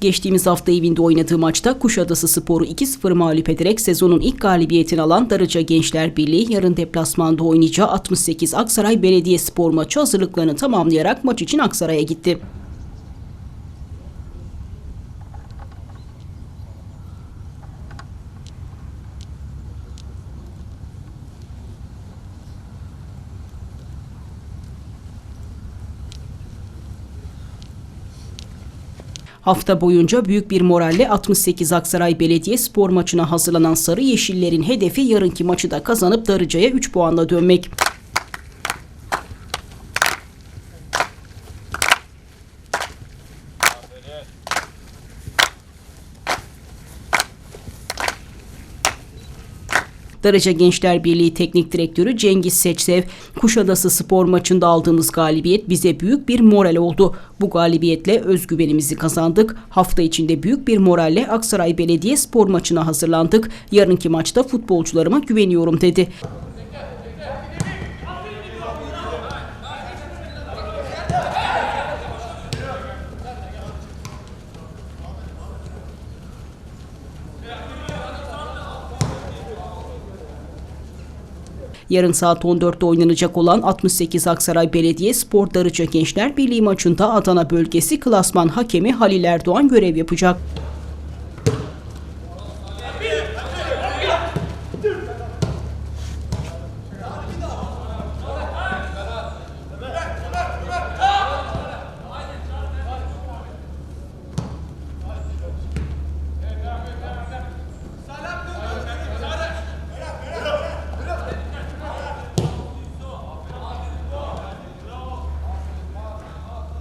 Geçtiğimiz hafta evinde oynadığı maçta Kuşadası Sporu 2-0 mağlup ederek sezonun ilk galibiyetini alan Darıca Gençler Birliği yarın deplasmanda oynayacağı 68 Aksaray Belediyespor maçı hazırlıklarını tamamlayarak maç için Aksaray'a gitti. Hafta boyunca büyük bir moralle 68 Aksaray Belediye spor maçına hazırlanan Sarı Yeşillerin hedefi yarınki maçı da kazanıp Darıca'ya 3 puanla dönmek. Darıca Gençler Birliği Teknik Direktörü Cengiz Seçsev, Kuşadası spor maçında aldığımız galibiyet bize büyük bir moral oldu. Bu galibiyetle özgüvenimizi kazandık. Hafta içinde büyük bir moralle Aksaray Belediye spor maçına hazırlandık. Yarınki maçta futbolcularıma güveniyorum dedi. Yarın saat 14'te oynanacak olan 68 Aksaray Belediye Spor Darıca Gençler Birliği maçında Adana bölgesi klasman hakemi Halil Erdoğan görev yapacak.